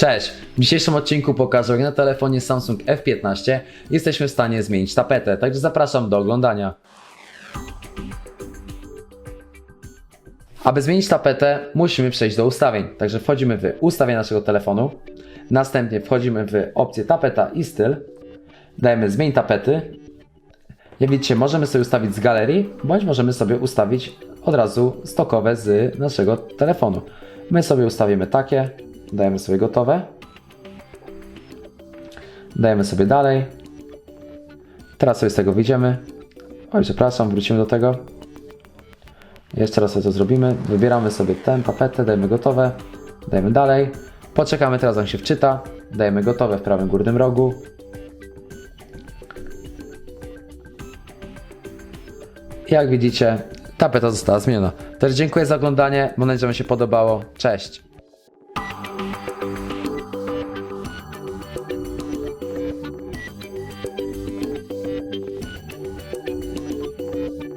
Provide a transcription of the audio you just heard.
Cześć! W dzisiejszym odcinku pokażę jak na telefonie Samsung F15 jesteśmy w stanie zmienić tapetę, także zapraszam do oglądania. Aby zmienić tapetę, musimy przejść do ustawień. Także wchodzimy w ustawienia naszego telefonu, następnie wchodzimy w opcję tapeta i styl, dajemy zmień tapety. Jak widzicie, możemy sobie ustawić z galerii, bądź możemy sobie ustawić od razu stokowe z naszego telefonu. My sobie ustawimy takie, dajemy sobie gotowe, dajemy sobie dalej. Teraz sobie z tego wyjdziemy. Oj, przepraszam, wrócimy do tego. Jeszcze raz sobie to zrobimy. Wybieramy sobie tę tapetę, dajemy gotowe, dajemy dalej. Poczekamy teraz, aż się wczyta. Dajemy gotowe w prawym górnym rogu. Jak widzicie, tapeta została zmieniona. Też dziękuję za oglądanie. Mam nadzieję, że Wam się podobało. Cześć!